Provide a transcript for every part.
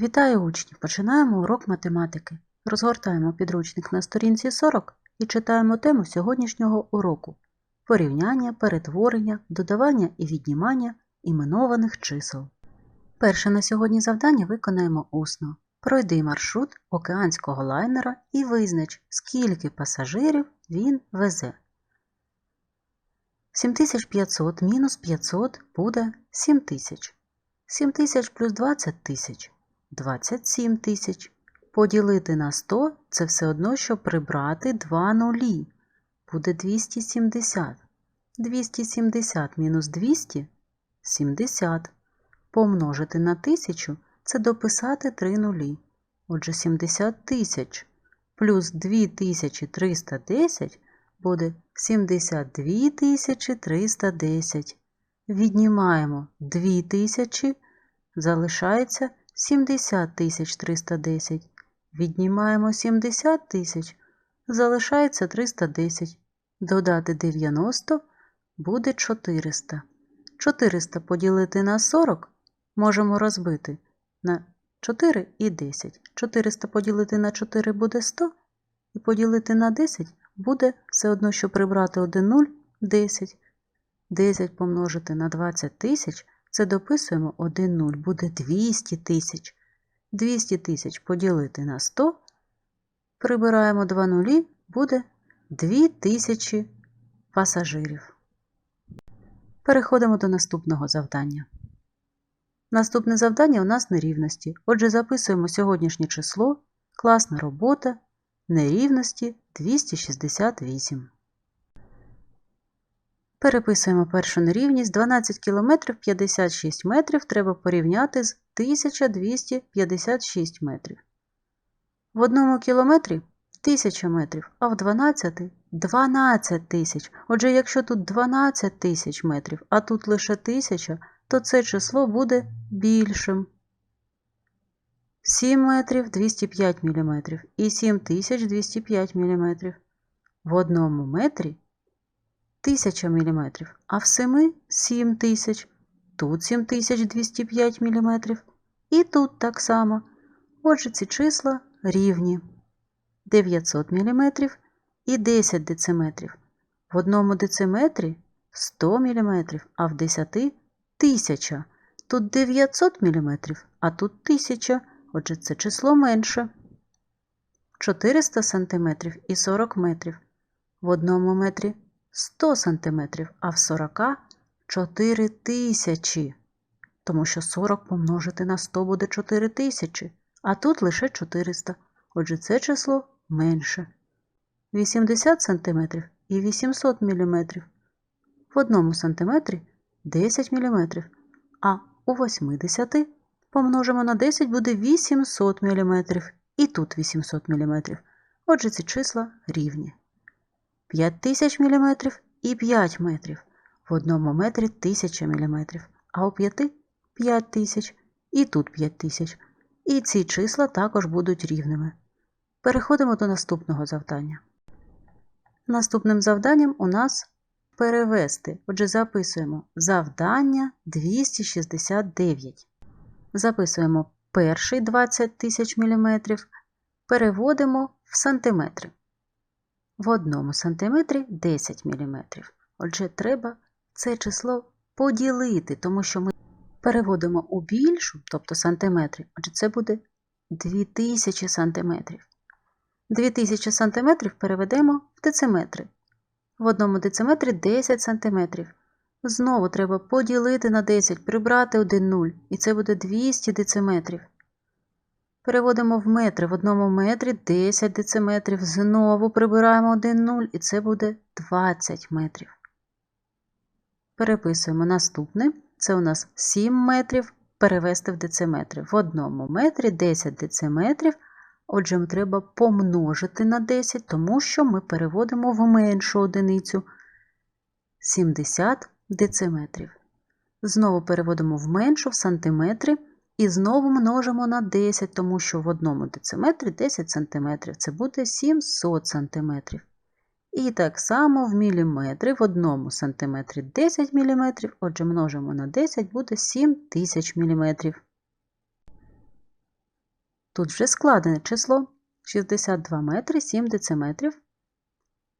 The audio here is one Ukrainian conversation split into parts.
Вітаю учні! Починаємо урок математики. Розгортаємо підручник на сторінці 40 і читаємо тему сьогоднішнього уроку порівняння, перетворення, додавання і віднімання іменованих чисел. Перше на сьогодні завдання виконаємо усно. Пройди маршрут океанського лайнера і визнач, скільки пасажирів він везе. 7500 мінус 500 буде 7000. 7000 плюс 20 тисяч 27 тисяч. Поділити на 100 – це все одно, що прибрати 2 нулі. Буде 270. 270 мінус 200 – 70. Помножити на 1000 – це дописати 3 нулі. Отже, 70 тисяч плюс 2310 буде 72 310. Віднімаємо 2000, залишається 70 тисяч 310. Віднімаємо 70 тисяч, залишається 310. Додати 90 буде 400. 400 поділити на 40 можемо розбити на 4 і 10. 400 поділити на 4 буде 100, і поділити на 10 буде все одно, що прибрати 1 0 – 10. 10 помножити на 20 тисяч – це дописуємо 1 0, буде 200 тисяч. 200 тисяч поділити на 100, прибираємо 2 нулі, буде 2000 пасажирів. Переходимо до наступного завдання. Наступне завдання у нас нерівності. Отже, записуємо сьогоднішнє число, класна робота, нерівності 268. Переписуємо першу нерівність. 12 км 56 метрів треба порівняти з 1256 метрів. В одному кілометрі 1000 метрів, а в 12 12 тисяч. Отже, якщо тут 12 тисяч метрів, а тут лише 1000, то це число буде більшим. 7 метрів 205 мм і 7205 мм. В одному метрі 1000 мм, а в 7 7000, тут 7205 мм і тут так само. Отже, ці числа рівні 900 мм і 10 дециметрів. В одному дециметрі 100 мм, а в 10 1000. Тут 900 мм, а тут 1000, отже, це число менше. 400 см і 40 метрів. В одному метрі 100 см, а в 40 4000. Тому що 40 помножити на 100 буде 4000, а тут лише 400. Отже, це число менше. 80 см і 800 мм. В одному сантиметрі 10 мм, а у 80 помножимо на 10 буде 800 мм. І тут 800 мм. Отже, ці числа рівні. 5000 мм і 5 метрів. В одному метрі 1000 мм, а у 5 5000 і тут 5000. І ці числа також будуть рівними. Переходимо до наступного завдання. Наступним завданням у нас перевести. Отже, записуємо завдання 269. Записуємо перший 20 тисяч міліметрів, переводимо в сантиметри. В одному сантиметрі 10 мм. Отже, треба це число поділити, тому що ми переводимо у більшу, тобто сантиметри, отже, це буде 2000 сантиметрів. 2000 сантиметрів переведемо в дециметри. В одному дециметрі 10 сантиметрів. Знову треба поділити на 10, прибрати 1 0, і це буде 200 дециметрів. Переводимо в метри. В одному метрі 10 дециметрів. Знову прибираємо 1 0, і це буде 20 метрів. Переписуємо наступне. Це у нас 7 метрів перевести в дециметри. В одному метрі 10 дециметрів. Отже, треба помножити на 10, тому що ми переводимо в меншу одиницю 70 дециметрів. Знову переводимо в меншу в сантиметри. І знову множимо на 10, тому що в одному дециметрі 10 см. Це буде 700 см. І так само в міліметри в одному сантиметрі 10 мм, отже, множимо на 10 буде 7000 мм. Тут вже складене число 62 метри 7 дециметрів.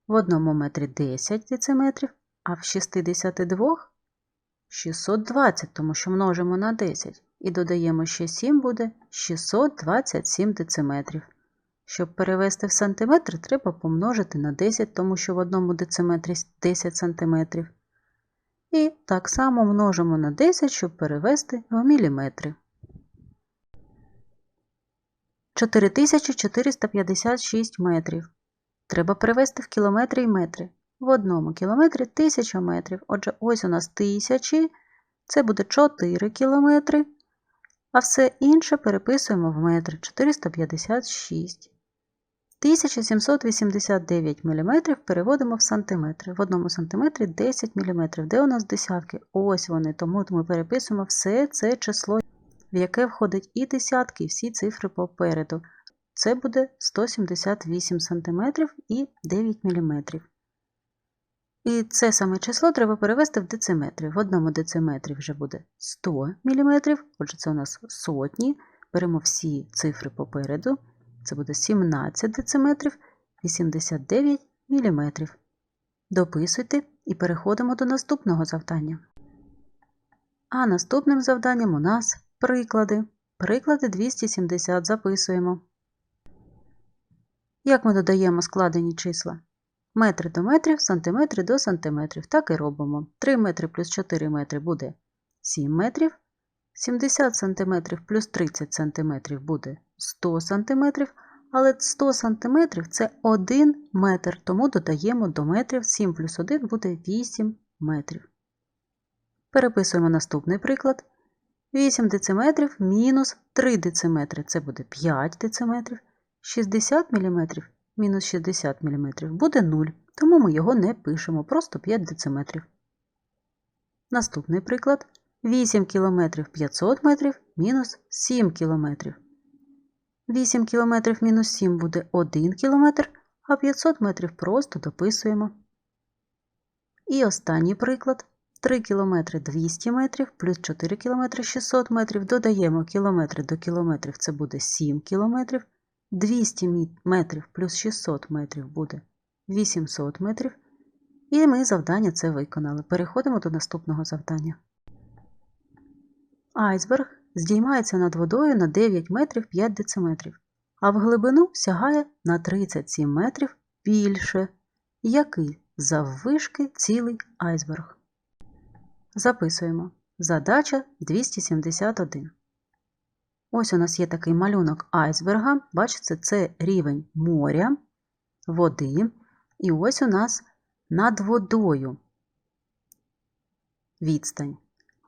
В одному метрі 10 дециметрів, а в 62 620, тому що множимо на 10. І додаємо ще 7 буде 627 дециметрів. Щоб перевести в сантиметри, треба помножити на 10, тому що в одному дециметрі 10 сантиметрів. І так само множимо на 10, щоб перевести в міліметри. 4456 метрів. Треба перевести в кілометри і метри. В одному кілометрі 1000 метрів. Отже, ось у нас тисячі, це буде 4 кілометри. А все інше переписуємо в метри 456. 1789 мм переводимо в сантиметри. В одному сантиметрі 10 мм. Де у нас десятки? Ось вони. Тому ми переписуємо все це число, в яке входить і десятки, і всі цифри попереду. Це буде 178 см і 9 мм. І це саме число треба перевести в дециметри. В одному дециметрі вже буде 100 мм, отже, це у нас сотні. Беремо всі цифри попереду. Це буде 17 дециметрів, 89 мм. Дописуйте і переходимо до наступного завдання. А наступним завданням у нас приклади. Приклади 270 записуємо. Як ми додаємо складені числа? Метри до метрів, сантиметри до сантиметрів. Так і робимо. 3 метри плюс 4 метри буде 7 метрів. 70 см плюс 30 см буде 100 см, але 100 см це 1 метр, тому додаємо до метрів 7 плюс 1 буде 8 метрів. Переписуємо наступний приклад. 8 дециметрів мінус 3 дециметри це буде 5 дециметрів. 60 мм мінус 60 мм буде 0, тому ми його не пишемо, просто 5 дециметрів. Наступний приклад. 8 км 500 метрів мінус 7 км. 8 км мінус 7 буде 1 км, а 500 метрів просто дописуємо. І останній приклад. 3 км 200 метрів плюс 4 км 600 метрів. Додаємо кілометри до кілометрів, це буде 7 км. 200 метрів плюс 600 метрів буде 800 метрів. І ми завдання це виконали. Переходимо до наступного завдання. Айсберг здіймається над водою на 9 метрів 5 дециметрів, а в глибину сягає на 37 метрів більше, який заввишки цілий айсберг. Записуємо. Задача 271. Ось у нас є такий малюнок айсберга. Бачите, це рівень моря, води. І ось у нас над водою відстань.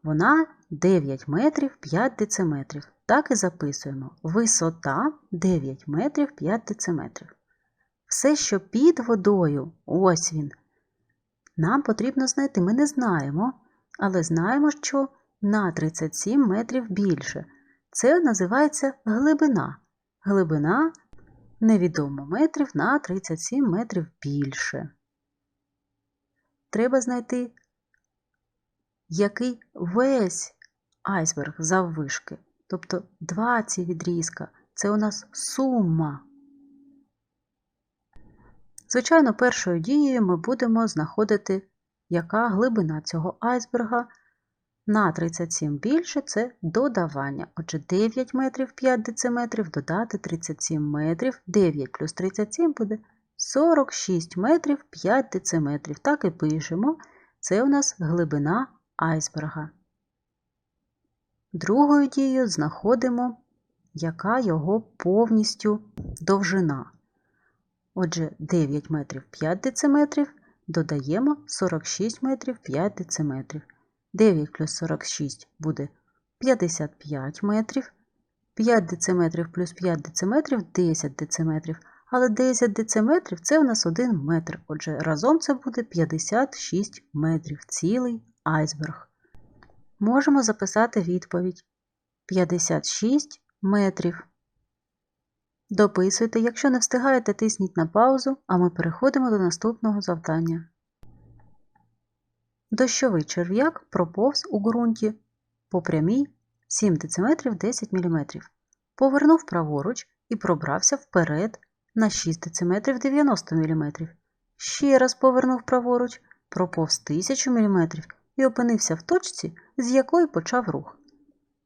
Вона 9 метрів 5 дециметрів. Так і записуємо. Висота 9 метрів 5 дециметрів. Все, що під водою, ось він. Нам потрібно знайти, ми не знаємо, але знаємо, що на 37 метрів більше. Це називається глибина. Глибина невідомо метрів на 37 метрів більше. Треба знайти, який весь айсберг заввишки. Тобто два ці відрізка це у нас сума. Звичайно, першою дією ми будемо знаходити, яка глибина цього айсберга. На 37 більше це додавання. Отже, 9 метрів 5 дециметрів додати 37 метрів, 9 плюс 37 буде 46 метрів 5 дециметрів. Так і пишемо. Це у нас глибина айсберга. Другою дією знаходимо, яка його повністю довжина. Отже, 9 метрів 5 дециметрів додаємо 46 метрів 5 дециметрів. 9 плюс 46 буде 55 метрів. 5 дециметрів плюс 5 дециметрів 10 дециметрів. Але 10 дециметрів це у нас 1 метр. Отже, разом це буде 56 метрів, цілий айсберг. Можемо записати відповідь 56 метрів. Дописуйте, якщо не встигаєте, тисніть на паузу, а ми переходимо до наступного завдання. Дощовий черв'як проповз у ґрунті по прямій 7 дм 10 мм. повернув праворуч і пробрався вперед на 6 дециметрів 90 мм. Ще раз повернув праворуч, проповз 1000 мм і опинився в точці, з якої почав рух.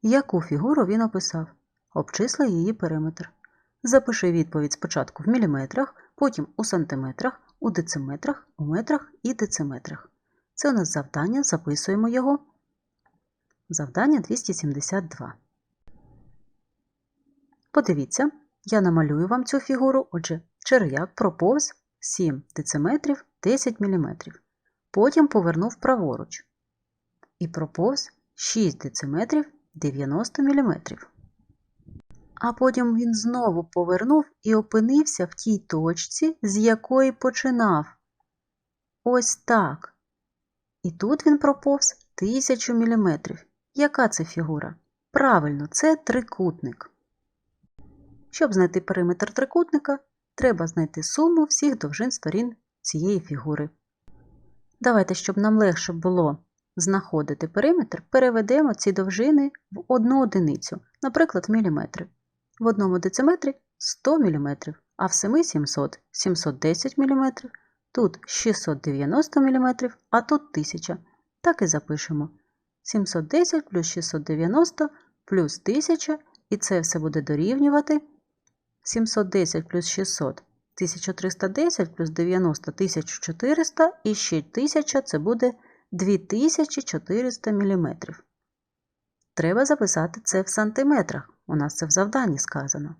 Яку фігуру він описав? Обчисли її периметр. Запиши відповідь спочатку в міліметрах, потім у сантиметрах, у дециметрах, у метрах і дециметрах. Це у нас завдання, записуємо його. Завдання 272. Подивіться, я намалюю вам цю фігуру, отже, черв'як проповз 7 дециметрів 10 мм. Потім повернув праворуч і проповз 6 дециметрів 90 мм. А потім він знову повернув і опинився в тій точці, з якої починав. Ось так. І тут він проповз 1000 мм. Яка це фігура? Правильно, це трикутник. Щоб знайти периметр трикутника, треба знайти суму всіх довжин сторін цієї фігури. Давайте, щоб нам легше було знаходити периметр, переведемо ці довжини в одну одиницю, наприклад, міліметри. В одному дециметрі 100 мм, а в 7 700 710 мм, тут 690 мм, а тут 1000. Так і запишемо. 710 плюс 690 плюс 1000, і це все буде дорівнювати 710 плюс 600 1310 плюс 90 1400 і ще 1000 це буде 2400 мм. Треба записати це в сантиметрах. У нас це в завданні сказано.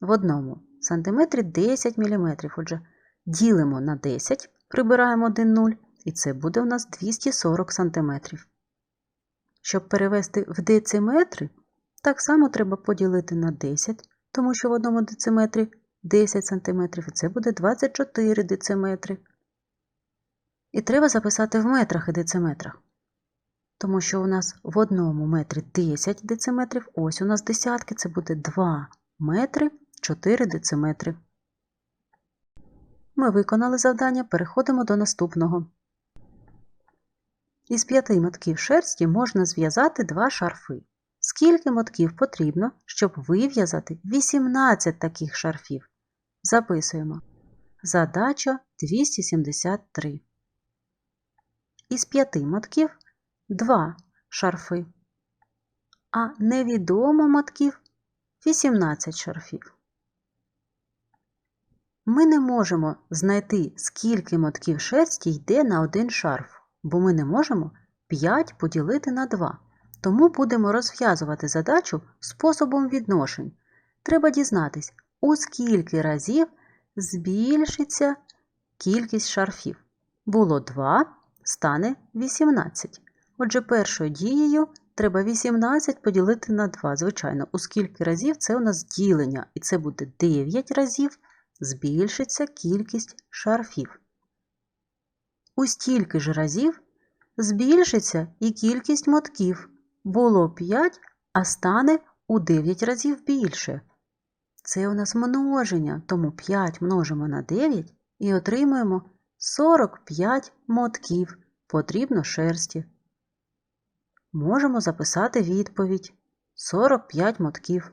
В одному сантиметрі 10 мм. Отже, ділимо на 10, прибираємо 1 0, і це буде у нас 240 см. Щоб перевести в дециметри, так само треба поділити на 10, тому що в одному дециметрі 10 см, і це буде 24 дециметри. І треба записати в метрах і дециметрах. Тому що у нас в одному метрі 10 дециметрів, ось у нас десятки, це буде 2 метри 4 дециметри. Ми виконали завдання, переходимо до наступного. Із п'яти мотків шерсті можна зв'язати два шарфи. Скільки мотків потрібно, щоб вив'язати 18 таких шарфів? Записуємо. Задача 273. Із п'яти мотків два шарфи, а невідомо мотків 18 шарфів. Ми не можемо знайти, скільки мотків шерсті йде на один шарф, бо ми не можемо 5 поділити на 2. Тому будемо розв'язувати задачу способом відношень. Треба дізнатись, у скільки разів збільшиться кількість шарфів. Було 2, стане 18. Отже, першою дією треба 18 поділити на 2. Звичайно, у скільки разів це у нас ділення, і це буде 9 разів збільшиться кількість шарфів. У стільки ж разів збільшиться і кількість мотків. Було 5, а стане у 9 разів більше. Це у нас множення, тому 5 множимо на 9 і отримуємо 45 мотків. Потрібно шерсті. Можемо записати відповідь 45 мотків.